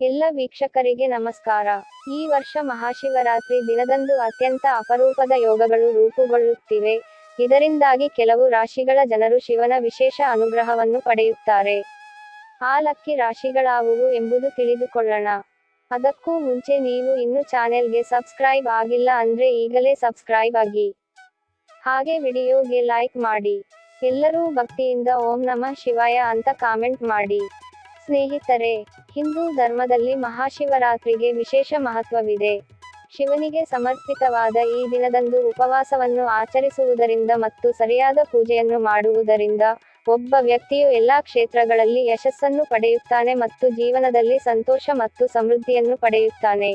ಎಲ್ಲ ವೀಕ್ಷಕರಿಗೆ ನಮಸ್ಕಾರ. ಈ ವರ್ಷ ಮಹಾಶಿವರಾತ್ರಿ ದಿನದಂದು ಅತ್ಯಂತ ಅಪರೂಪದ ಯೋಗಗಳು ರೂಪುಗೊಳ್ಳುತ್ತಿವೆ. ಇದರಿಂದಾಗಿ ಕೆಲವು ರಾಶಿಗಳ ಜನರು ಶಿವನ ವಿಶೇಷ ಅನುಗ್ರಹವನ್ನು ಪಡೆಯುತ್ತಾರೆ. ಆ ಲಕ್ಕಿ ರಾಶಿಗಳಾವುವು ಎಂಬುದು ತಿಳಿದುಕೊಳ್ಳೋಣ. ಅದಕ್ಕೂ ಮುಂಚೆ ನೀವು ಇನ್ನು ಚಾನೆಲ್ಗೆ ಸಬ್ಸ್ಕ್ರೈಬ್ ಆಗಿಲ್ಲ ಅಂದ್ರೆ ಈಗಲೇ ಸಬ್ಸ್ಕ್ರೈಬ್ ಆಗಿ. ಹಾಗೆ ವಿಡಿಯೋಗೆ ಲೈಕ್ ಮಾಡಿ. ಎಲ್ಲರೂ ಭಕ್ತಿಯಿಂದ ಓಂ ನಮಃ ಶಿವಾಯ ಅಂತ ಕಾಮೆಂಟ್ ಮಾಡಿ. ಸ್ನೇಹಿತರೆ, ಹಿಂದೂ ಧರ್ಮದಲ್ಲಿ ಮಹಾಶಿವರಾತ್ರಿಗೆ ವಿಶೇಷ ಮಹತ್ವವಿದೆ. ಶಿವನಿಗೆ ಸಮರ್ಪಿತವಾದ ಈ ದಿನದಂದು ಉಪವಾಸವನ್ನು ಆಚರಿಸುವುದರಿಂದ ಮತ್ತು ಸರಿಯಾದ ಪೂಜೆಯನ್ನು ಮಾಡುವುದರಿಂದ ಒಬ್ಬ ವ್ಯಕ್ತಿಯು ಎಲ್ಲಾ ಕ್ಷೇತ್ರಗಳಲ್ಲಿ ಯಶಸ್ಸನ್ನು ಪಡೆಯುತ್ತಾನೆ ಮತ್ತು ಜೀವನದಲ್ಲಿ ಸಂತೋಷ ಮತ್ತು ಸಮೃದ್ಧಿಯನ್ನು ಪಡೆಯುತ್ತಾನೆ.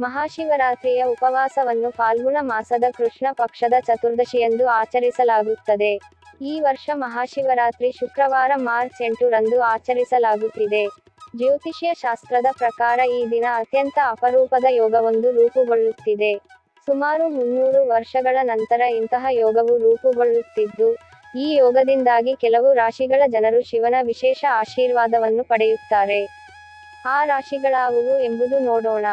ಮಹಾಶಿವರಾತ್ರಿಯ ಉಪವಾಸವನ್ನು ಫಾಲ್ಗುಣ ಮಾಸದ ಕೃಷ್ಣ ಪಕ್ಷದ ಚತುರ್ದಶಿಯಂದು ಆಚರಿಸಲಾಗುತ್ತದೆ. ಈ ವರ್ಷ ಮಹಾಶಿವರಾತ್ರಿ ಶುಕ್ರವಾರ ಮಾರ್ಚ್ ಎಂಟು ರಂದು ಆಚರಿಸಲಾಗುತ್ತಿದೆ. ಜ್ಯೋತಿಷ್ಯ ಶಾಸ್ತ್ರದ ಪ್ರಕಾರ ಈ ದಿನ ಅತ್ಯಂತ ಅಪರೂಪದ ಯೋಗವೊಂದು ರೂಪುಗೊಳ್ಳುತ್ತಿದೆ. ಸುಮಾರು ಮುನ್ನೂರು ವರ್ಷಗಳ ನಂತರ ಇಂತಹ ಯೋಗವು ರೂಪುಗೊಳ್ಳುತ್ತಿದ್ದು, ಈ ಯೋಗದಿಂದಾಗಿ ಕೆಲವು ರಾಶಿಗಳ ಜನರು ಶಿವನ ವಿಶೇಷ ಆಶೀರ್ವಾದವನ್ನು ಪಡೆಯುತ್ತಾರೆ. ಆ ರಾಶಿಗಳಾವುವು ಎಂಬುದು ನೋಡೋಣ.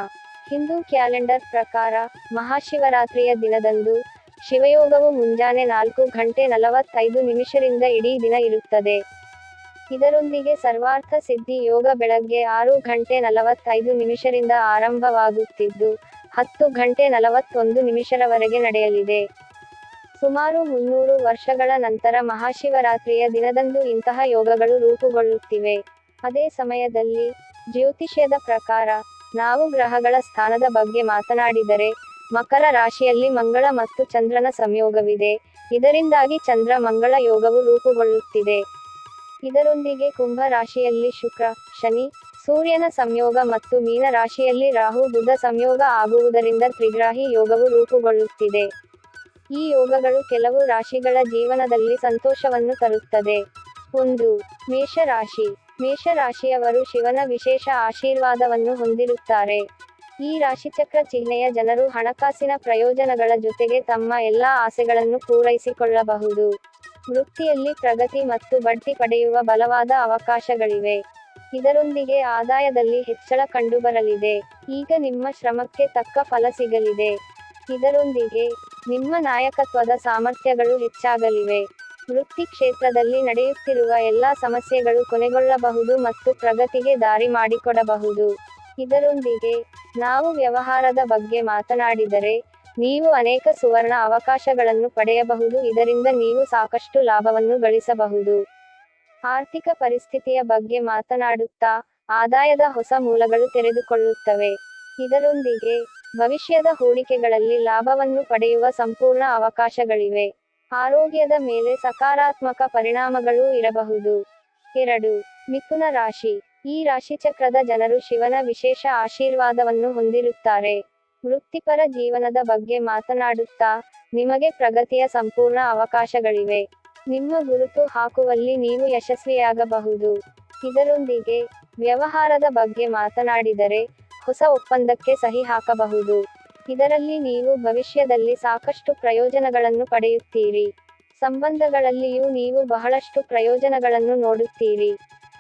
ಹಿಂದೂ ಕ್ಯಾಲೆಂಡರ್ ಪ್ರಕಾರ ಮಹಾಶಿವರಾತ್ರಿಯ ದಿನದಂದು ಶಿವಯೋಗವು ಮುಂಜಾನೆ ನಾಲ್ಕು ಗಂಟೆ ನಲವತ್ತೈದು ನಿಮಿಷರಿಂದ ಇಡೀ ದಿನ ಇರುತ್ತದೆ. ಇದರೊಂದಿಗೆ ಸರ್ವಾರ್ಥ ಸಿದ್ಧಿ ಯೋಗ ಬೆಳಗ್ಗೆ ಆರು ಗಂಟೆ ನಲವತ್ತೈದು ನಿಮಿಷರಿಂದ ಆರಂಭವಾಗುತ್ತಿದ್ದು, ಹತ್ತು ಗಂಟೆ ನಲವತ್ತೊಂದು ನಿಮಿಷರವರೆಗೆ ನಡೆಯಲಿದೆ. ಸುಮಾರು ಮುನ್ನೂರು ವರ್ಷಗಳ ನಂತರ ಮಹಾಶಿವರಾತ್ರಿಯ ದಿನದಂದು ಇಂತಹ ಯೋಗಗಳು ರೂಪುಗೊಳ್ಳುತ್ತಿವೆ. ಅದೇ ಸಮಯದಲ್ಲಿ ಜ್ಯೋತಿಷ್ಯದ ಪ್ರಕಾರ, ನಾವು ಗ್ರಹಗಳ ಸ್ಥಾನದ ಬಗ್ಗೆ ಮಾತನಾಡಿದರೆ ಮಕರ ರಾಶಿಯಲ್ಲಿ ಮಂಗಳ ಮತ್ತು ಚಂದ್ರನ ಸಂಯೋಗವಿದೆ. ಇದರಿಂದಾಗಿ ಚಂದ್ರ ಮಂಗಳ ಯೋಗವು ರೂಪುಗೊಳ್ಳುತ್ತಿದೆ. ಇದರೊಂದಿಗೆ ಕುಂಭ ರಾಶಿಯಲ್ಲಿ ಶುಕ್ರ, ಶನಿ, ಸೂರ್ಯನ ಸಂಯೋಗ ಮತ್ತು ಮೀನ ರಾಶಿಯಲ್ಲಿ ರಾಹು ಬುಧ ಸಂಯೋಗ ಆಗುವುದರಿಂದ ತ್ರಿಗ್ರಾಹಿ ಯೋಗವು ರೂಪುಗೊಳ್ಳುತ್ತಿದೆ. ಈ ಯೋಗಗಳು ಕೆಲವು ರಾಶಿಗಳ ಜೀವನದಲ್ಲಿ ಸಂತೋಷವನ್ನು ತರುತ್ತದೆ. ಒಂದು, ಮೇಷರಾಶಿ. ಮೇಷರಾಶಿಯವರು ಶಿವನ ವಿಶೇಷ ಆಶೀರ್ವಾದವನ್ನು ಹೊಂದಿರುತ್ತಾರೆ. ಈ ರಾಶಿಚಕ್ರ ಚಿಹ್ನೆಯ ಜನರು ಹಣಕಾಸಿನ ಪ್ರಯೋಜನಗಳ ಜೊತೆಗೆ ತಮ್ಮ ಎಲ್ಲಾ ಆಸೆಗಳನ್ನು ಪೂರೈಸಿಕೊಳ್ಳಬಹುದು. ವೃತ್ತಿಯಲ್ಲಿ ಪ್ರಗತಿ ಮತ್ತು ಬಡ್ತಿ ಪಡೆಯುವ ಬಲವಾದ ಅವಕಾಶಗಳಿವೆ. ಇದರೊಂದಿಗೆ ಆದಾಯದಲ್ಲಿ ಹೆಚ್ಚಳ ಕಂಡುಬರಲಿದೆ. ಈಗ ನಿಮ್ಮ ಶ್ರಮಕ್ಕೆ ತಕ್ಕ ಫಲ ಸಿಗಲಿದೆ. ಇದರೊಂದಿಗೆ ನಿಮ್ಮ ನಾಯಕತ್ವದ ಸಾಮರ್ಥ್ಯಗಳು ಹೆಚ್ಚಾಗಲಿವೆ. ವೃತ್ತಿ ಕ್ಷೇತ್ರದಲ್ಲಿ ನಡೆಯುತ್ತಿರುವ ಎಲ್ಲಾ ಸಮಸ್ಯೆಗಳು ಕೊನೆಗೊಳ್ಳಬಹುದು ಮತ್ತು ಪ್ರಗತಿಗೆ ದಾರಿ ಮಾಡಿಕೊಡಬಹುದು. ಇದರೊಂದಿಗೆ ನಾವು ವ್ಯವಹಾರದ ಬಗ್ಗೆ ಮಾತನಾಡಿದರೆ, ನೀವು ಅನೇಕ ಸುವರ್ಣ ಅವಕಾಶಗಳನ್ನು ಪಡೆಯಬಹುದು, ಇದರಿಂದ ನೀವು ಸಾಕಷ್ಟು ಲಾಭವನ್ನು ಗಳಿಸಬಹುದು. ಆರ್ಥಿಕ ಪರಿಸ್ಥಿತಿಯ ಬಗ್ಗೆ ಮಾತನಾಡುತ್ತಾ, ಆದಾಯದ ಹೊಸ ಮೂಲಗಳು ತೆರೆದುಕೊಳ್ಳುತ್ತವೆ. ಇದರೊಂದಿಗೆ, ಭವಿಷ್ಯದ ಹೂಡಿಕೆಗಳಲ್ಲಿ ಲಾಭವನ್ನು ಪಡೆಯುವ ಸಂಪೂರ್ಣ ಅವಕಾಶಗಳಿವೆ. ಆರೋಗ್ಯದ ಮೇಲೆ ಸಕಾರಾತ್ಮಕ ಪರಿಣಾಮಗಳೂ ಇರಬಹುದು. ಎರಡು, ಮಿಥುನ ರಾಶಿ. ಈ ರಾಶಿಚಕ್ರದ ಜನರು ಶಿವನ ವಿಶೇಷ ಆಶೀರ್ವಾದವನ್ನು ಹೊಂದಿರುತ್ತಾರೆ. ವೃತ್ತಿಪರ ಜೀವನದ ಬಗ್ಗೆ ಮಾತನಾಡುತ್ತಾ ನಿಮಗೆ ಪ್ರಗತಿಯ ಸಂಪೂರ್ಣ ಅವಕಾಶಗಳಿವೆ. ನಿಮ್ಮ ಗುರುತು ಹಾಕುವಲ್ಲಿ ನೀವು ಯಶಸ್ವಿಯಾಗಬಹುದು. ಇದರೊಂದಿಗೆ ವ್ಯವಹಾರದ ಬಗ್ಗೆ ಮಾತನಾಡಿದರೆ ಹೊಸ ಒಪ್ಪಂದಕ್ಕೆ ಸಹಿ ಹಾಕಬಹುದು. ಇದರಲ್ಲಿ ನೀವು ಭವಿಷ್ಯದಲ್ಲಿ ಸಾಕಷ್ಟು ಪ್ರಯೋಜನಗಳನ್ನು ಪಡೆಯುತ್ತೀರಿ. ಸಂಬಂಧಗಳಲ್ಲಿಯೂ ನೀವು ಬಹಳಷ್ಟು ಪ್ರಯೋಜನಗಳನ್ನು ನೋಡುತ್ತೀರಿ.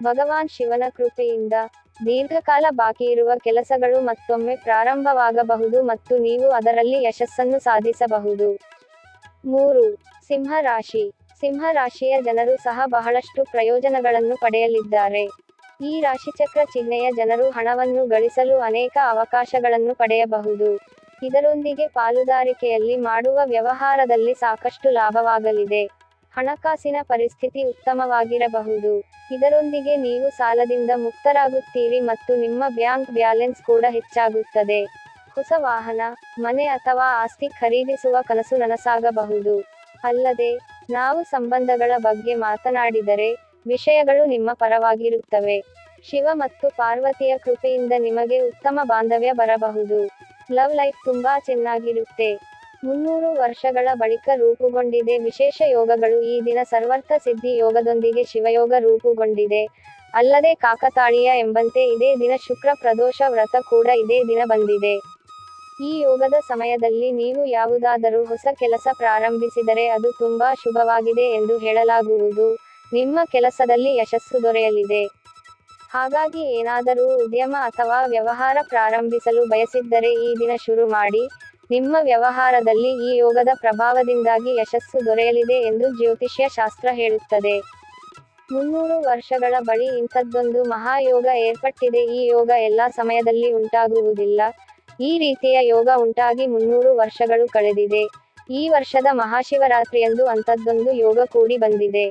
ಭಗವಾನ್ ಶಿವನ ಕೃಪೆಯಿಂದ ದೀರ್ಘಕಾಲ ಬಾಕಿಯಿರುವ ಕೆಲಸಗಳು ಮತ್ತೊಮ್ಮೆ ಪ್ರಾರಂಭವಾಗಬಹುದು ಮತ್ತು ನೀವು ಅದರಲ್ಲಿ ಯಶಸ್ಸನ್ನು ಸಾಧಿಸಬಹುದು. ಮೂರು ಸಿಂಹ ರಾಶಿ ಸಿಂಹ ರಾಶಿಯ ಜನರು ಸಹ ಬಹಳಷ್ಟು ಪ್ರಯೋಜನಗಳನ್ನು ಪಡೆಯಲಿದ್ದಾರೆ. ಈ ರಾಶಿಚಕ್ರ ಚಿಹ್ನೆಯ ಜನರು ಹಣವನ್ನು ಗಳಿಸಲು ಅನೇಕ ಅವಕಾಶಗಳನ್ನು ಪಡೆಯಬಹುದು. ಇದರೊಂದಿಗೆ ಪಾಲುದಾರಿಕೆಯಲ್ಲಿ ಮಾಡುವ ವ್ಯವಹಾರದಲ್ಲಿ ಸಾಕಷ್ಟು ಲಾಭವಾಗಲಿದೆ. ಹಣಕಾಸಿನ ಪರಿಸ್ಥಿತಿ ಉತ್ತಮವಾಗಿರಬಹುದು. ಇದರೊಂದಿಗೆ ನೀವು ಸಾಲದಿಂದ ಮುಕ್ತರಾಗುತ್ತೀರಿ ಮತ್ತು ನಿಮ್ಮ ಬ್ಯಾಂಕ್ ಬ್ಯಾಲೆನ್ಸ್ ಕೂಡ ಹೆಚ್ಚಾಗುತ್ತದೆ. ಹೊಸ ವಾಹನ, ಮನೆ ಅಥವಾ ಆಸ್ತಿ ಖರೀದಿಸುವ ಕನಸು ನನಸಾಗಬಹುದು. ಅಲ್ಲದೆ, ನಾವು ಸಂಬಂಧಗಳ ಬಗ್ಗೆ ಮಾತನಾಡಿದರೆ ವಿಷಯಗಳು ನಿಮ್ಮ ಪರವಾಗಿರುತ್ತವೆ. ಶಿವ ಮತ್ತು ಪಾರ್ವತಿಯ ಕೃಪೆಯಿಂದ ನಿಮಗೆ ಉತ್ತಮ ಬಾಂಧವ್ಯ ಬರಬಹುದು. ಲವ್ ಲೈಫ್ ತುಂಬಾ ಚೆನ್ನಾಗಿರುತ್ತೆ. ಮುನ್ನೂರು ವರ್ಷಗಳ ಬಳಿಕ ರೂಪುಗೊಂಡಿದೆ. ವಿಶೇಷ ಯೋಗಗಳು ಈ ದಿನ ಸರ್ವರ್ಥ ಸಿದ್ಧಿ ಯೋಗದೊಂದಿಗೆ ಶಿವಯೋಗ ರೂಪುಗೊಂಡಿದೆ. ಅಲ್ಲದೆ ಕಾಕತಾಳೀಯ ಎಂಬಂತೆ ಇದೇ ದಿನ ಶುಕ್ರ ಪ್ರದೋಷ ವ್ರತ ಕೂಡ ಇದೇ ದಿನ ಬಂದಿದೆ. ಈ ಯೋಗದ ಸಮಯದಲ್ಲಿ ನೀವು ಯಾವುದಾದರೂ ಹೊಸ ಕೆಲಸ ಪ್ರಾರಂಭಿಸಿದರೆ ಅದು ತುಂಬಾ ಶುಭವಾಗಿದೆ ಎಂದು ಹೇಳಲಾಗುವುದು. ನಿಮ್ಮ ಕೆಲಸದಲ್ಲಿ ಯಶಸ್ಸು ದೊರೆಯಲಿದೆ. ಹಾಗಾಗಿ ಏನಾದರೂ ಉದ್ಯಮ ಅಥವಾ ವ್ಯವಹಾರ ಪ್ರಾರಂಭಿಸಲು ಬಯಸಿದ್ದರೆ ಈ ದಿನ ಶುರು ಮಾಡಿ. ನಿಮ್ಮ ವ್ಯವಹಾರದಲ್ಲಿ ಈ ಯೋಗದ ಪ್ರಭಾವದಿಂದಾಗಿ ಯಶಸ್ಸು ದೊರೆಯಲಿದೆ ಎಂದು ಜ್ಯೋತಿಷ್ಯ ಶಾಸ್ತ್ರ ಹೇಳುತ್ತದೆ. ಮುನ್ನೂರು ವರ್ಷಗಳ ಬಳಿ ಇಂಥದ್ದೊಂದು ಮಹಾಯೋಗ ಏರ್ಪಟ್ಟಿದೆ. ಈ ಯೋಗ ಎಲ್ಲ ಸಮಯದಲ್ಲಿ ಉಂಟಾಗುವುದಿಲ್ಲ. ಈ ರೀತಿಯ ಯೋಗ ಉಂಟಾಗಿ ಮುನ್ನೂರು ವರ್ಷಗಳು ಕಳೆದಿದೆ. ಈ ವರ್ಷದ ಮಹಾಶಿವರಾತ್ರಿಯಂದು ಅಂಥದ್ದೊಂದು ಯೋಗ ಕೂಡಿ ಬಂದಿದೆ.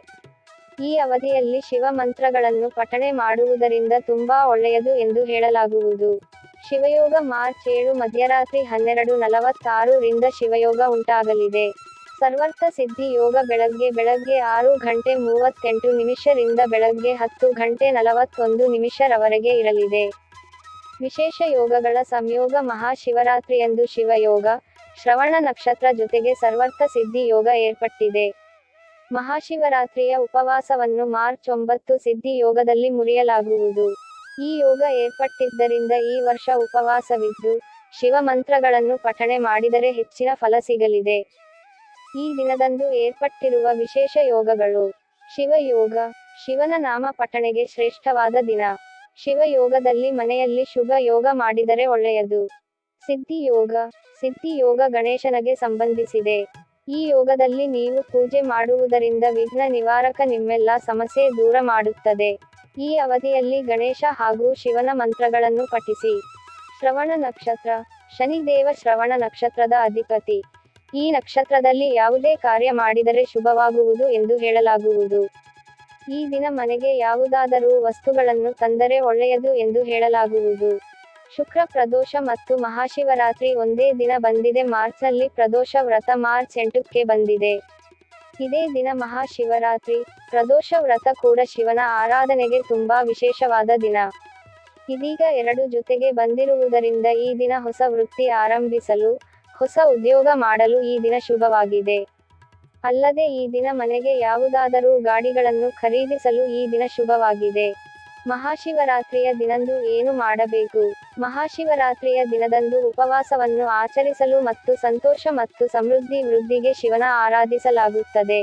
ಈ ಅವಧಿಯಲ್ಲಿ ಶಿವ ಮಂತ್ರಗಳನ್ನು ಪಠಣೆ ಮಾಡುವುದರಿಂದ ತುಂಬಾ ಒಳ್ಳೆಯದು ಎಂದು ಹೇಳಲಾಗುವುದು. ಶಿವಯೋಗ ಮಾರ್ಚ್ ಏಳು ಮಧ್ಯರಾತ್ರಿ ಹನ್ನೆರಡು ನಲವತ್ತಾರು ರಿಂದ ಶಿವಯೋಗ ಉಂಟಾಗಲಿದೆ. ಸರ್ವರ್ಥ ಸಿದ್ಧಿ ಯೋಗ ಬೆಳಗ್ಗೆ ಬೆಳಗ್ಗೆ ಆರು ಗಂಟೆ ಮೂವತ್ತೆಂಟು ನಿಮಿಷರಿಂದ ಬೆಳಗ್ಗೆ ಹತ್ತು ಗಂಟೆ ನಲವತ್ತೊಂದು ನಿಮಿಷರವರೆಗೆ ಇರಲಿದೆ. ವಿಶೇಷ ಯೋಗಗಳ ಸಂಯೋಗ ಮಹಾಶಿವರಾತ್ರಿಯಂದು ಶಿವಯೋಗ, ಶ್ರವಣ ನಕ್ಷತ್ರ ಜೊತೆಗೆ ಸರ್ವರ್ಥ ಸಿದ್ಧಿ ಯೋಗ ಏರ್ಪಟ್ಟಿದೆ. ಮಹಾಶಿವರಾತ್ರಿಯ ಉಪವಾಸವನ್ನು ಮಾರ್ಚ್ ಒಂಬತ್ತು ಸಿದ್ಧಿ ಯೋಗದಲ್ಲಿ ಮುರಿಯಲಾಗುವುದು. ಈ ಯೋಗ ಏರ್ಪಟ್ಟಿದ್ದರಿಂದ ಈ ವರ್ಷ ಉಪವಾಸವಿದ್ದು, ಶಿವ ಮಂತ್ರಗಳನ್ನು ಪಠಣೆ ಮಾಡಿದರೆ ಹೆಚ್ಚಿನ ಫಲ ಸಿಗಲಿದೆ. ಈ ದಿನದಂದು ಏರ್ಪಟ್ಟಿರುವ ವಿಶೇಷ ಯೋಗಗಳು ಶಿವಯೋಗ ಶಿವನ ನಾಮ ಪಠಣೆಗೆ ಶ್ರೇಷ್ಠವಾದ ದಿನ. ಶಿವಯೋಗದಲ್ಲಿ ಮನೆಯಲ್ಲಿ ಶುಭ ಯೋಗ ಮಾಡಿದರೆ ಒಳ್ಳೆಯದು. ಸಿದ್ಧಿ ಯೋಗ ಸಿದ್ಧಿ ಯೋಗ ಗಣೇಶನಿಗೆ ಸಂಬಂಧಿಸಿದೆ. ಈ ಯೋಗದಲ್ಲಿ ನೀವು ಪೂಜೆ ಮಾಡುವುದರಿಂದ ವಿಘ್ನ ನಿವಾರಕ ನಿಮ್ಮೆಲ್ಲ ಸಮಸ್ಯೆ ದೂರ ಮಾಡುತ್ತದೆ. ಈ ಅವಧಿಯಲ್ಲಿ ಗಣೇಶ ಹಾಗೂ ಶಿವನ ಮಂತ್ರಗಳನ್ನು ಪಠಿಸಿ. ಶ್ರವಣ ನಕ್ಷತ್ರ. ಶನಿದೇವ ಶ್ರವಣ ನಕ್ಷತ್ರದ ಅಧಿಪತಿ. ಈ ನಕ್ಷತ್ರದಲ್ಲಿ ಯಾವುದೇ ಕಾರ್ಯ ಮಾಡಿದರೆ ಶುಭವಾಗುವುದು ಎಂದು ಹೇಳಲಾಗುವುದು. ಈ ದಿನ ಮನೆಗೆ ಯಾವುದಾದರೂ ವಸ್ತುಗಳನ್ನು ತಂದರೆ ಒಳ್ಳೆಯದು ಎಂದು ಹೇಳಲಾಗುವುದು. ಶುಕ್ರ ಪ್ರದೋಷ ಮತ್ತು ಮಹಾಶಿವರಾತ್ರಿ ಒಂದೇ ದಿನ ಬಂದಿದೆ. ಮಾರ್ಚ್ನಲ್ಲಿ ಪ್ರದೋಷ ವ್ರತ ಮಾರ್ಚ್ ಎಂಟಕ್ಕೆ ಬಂದಿದೆ. ಇದೇ ದಿನ ಮಹಾಶಿವರಾತ್ರಿ. ಪ್ರದೋಷ ವ್ರತ ಕೂಡ ಶಿವನ ಆರಾಧನೆಗೆ ತುಂಬಾ ವಿಶೇಷವಾದ ದಿನ. ಇದೀಗ ಎರಡು ಜೊತೆಗೆ ಬಂದಿರುವುದರಿಂದ ಈ ದಿನ ಹೊಸ ವೃತ್ತಿ ಆರಂಭಿಸಲು, ಹೊಸ ಉದ್ಯೋಗ ಮಾಡಲು ಈ ದಿನ ಶುಭವಾಗಿದೆ. ಅಲ್ಲದೆ ಈ ದಿನ ಮನೆಗೆ ಯಾವುದಾದರೂ ಗಾಡಿಗಳನ್ನು ಖರೀದಿಸಲು ಈ ದಿನ ಶುಭವಾಗಿದೆ. ಮಹಾಶಿವರಾತ್ರಿಯ ದಿನಂದು ಏನು ಮಾಡಬೇಕು? ಮಹಾಶಿವರಾತ್ರಿಯ ದಿನದಂದು ಉಪವಾಸವನ್ನು ಆಚರಿಸಲು ಮತ್ತು ಸಂತೋಷ ಮತ್ತು ಸಮೃದ್ಧಿ ವೃದ್ಧಿಗೆ ಶಿವನ ಆರಾಧಿಸಲಾಗುತ್ತದೆ.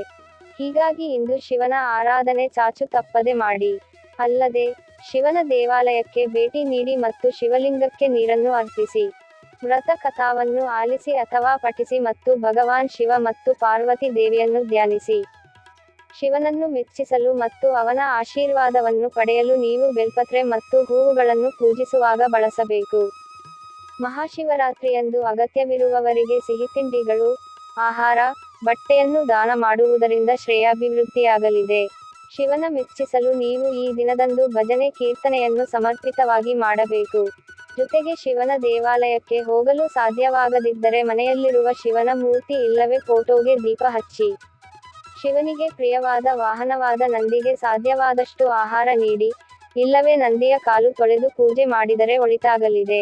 ಹೀಗಾಗಿ ಇಂದು ಶಿವನ ಆರಾಧನೆ ಚಾಚು ತಪ್ಪದೆ ಮಾಡಿ. ಅಲ್ಲದೆ, ಶಿವನ ದೇವಾಲಯಕ್ಕೆ ಭೇಟಿ ನೀಡಿ ಮತ್ತು ಶಿವಲಿಂಗಕ್ಕೆ ನೀರನ್ನು ಅರ್ಪಿಸಿ. ವ್ರತ ಕಥಾವನ್ನು ಆಲಿಸಿ ಅಥವಾ ಪಠಿಸಿ ಮತ್ತು ಭಗವಾನ್ ಶಿವ ಮತ್ತು ಪಾರ್ವತಿ ದೇವಿಯನ್ನು ಧ್ಯಾನಿಸಿ. ಶಿವನನ್ನು ಮೆಚ್ಚಿಸಲು ಮತ್ತು ಅವನ ಆಶೀರ್ವಾದವನ್ನು ಪಡೆಯಲು ನೀವು ಬೆಲ್ಪತ್ರೆ ಮತ್ತು ಹೂವುಗಳನ್ನು ಪೂಜಿಸುವಾಗ ಬಳಸಬೇಕು. ಮಹಾಶಿವರಾತ್ರಿಯಂದು ಅಗತ್ಯವಿರುವವರಿಗೆ ಸಿಹಿತಿಂಡಿಗಳು ಆಹಾರ, ಬಟ್ಟೆಯನ್ನು ದಾನ ಮಾಡುವುದರಿಂದ ಶ್ರೇಯಾಭಿವೃದ್ಧಿಯಾಗಲಿದೆ. ಶಿವನ ಮೆಚ್ಚಿಸಲು ನೀವು ಈ ದಿನದಂದು ಭಜನೆ ಕೀರ್ತನೆಯನ್ನು ಸಮರ್ಪಿತವಾಗಿ ಮಾಡಬೇಕು. ಜೊತೆಗೆ ಶಿವನ ದೇವಾಲಯಕ್ಕೆ ಹೋಗಲು ಸಾಧ್ಯವಾಗದಿದ್ದರೆ ಮನೆಯಲ್ಲಿರುವ ಶಿವನ ಮೂರ್ತಿ ಇಲ್ಲವೇ ಫೋಟೋಗೆ ದೀಪ ಹಚ್ಚಿ. ಶಿವನಿಗೆ ಪ್ರಿಯವಾದ ವಾಹನವಾದ ನಂದಿಗೆ ಸಾಧ್ಯವಾದಷ್ಟು ಆಹಾರ ನೀಡಿ, ಇಲ್ಲವೇ ನಂದಿಯ ಕಾಲು ತೊಳೆದು ಪೂಜೆ ಮಾಡಿದರೆ ಒಳಿತಾಗಲಿದೆ.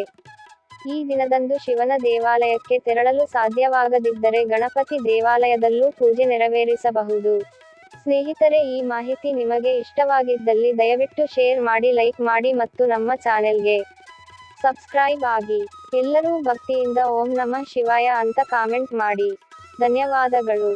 ಈ ದಿನದಂದು ಶಿವನ ದೇವಾಲಯಕ್ಕೆ ತೆರಳಲು ಸಾಧ್ಯವಾಗದಿದ್ದರೆ ಗಣಪತಿ ದೇವಾಲಯದಲ್ಲೂ ಪೂಜೆ ನೆರವೇರಿಸಬಹುದು. ಸ್ನೇಹಿತರೆ, ಈ ಮಾಹಿತಿ ನಿಮಗೆ ಇಷ್ಟವಾಗಿದ್ದಲ್ಲಿ ದಯವಿಟ್ಟು ಶೇರ್ ಮಾಡಿ, ಲೈಕ್ ಮಾಡಿ ಮತ್ತು ನಮ್ಮ ಚಾನೆಲ್ಗೆ ಸಬ್ಸ್ಕ್ರೈಬ್ ಆಗಿ. ಎಲ್ಲರೂ ಭಕ್ತಿಯಿಂದ ಓಂ ನಮಃ ಶಿವಾಯ ಅಂತ ಕಾಮೆಂಟ್ ಮಾಡಿ. ಧನ್ಯವಾದಗಳು.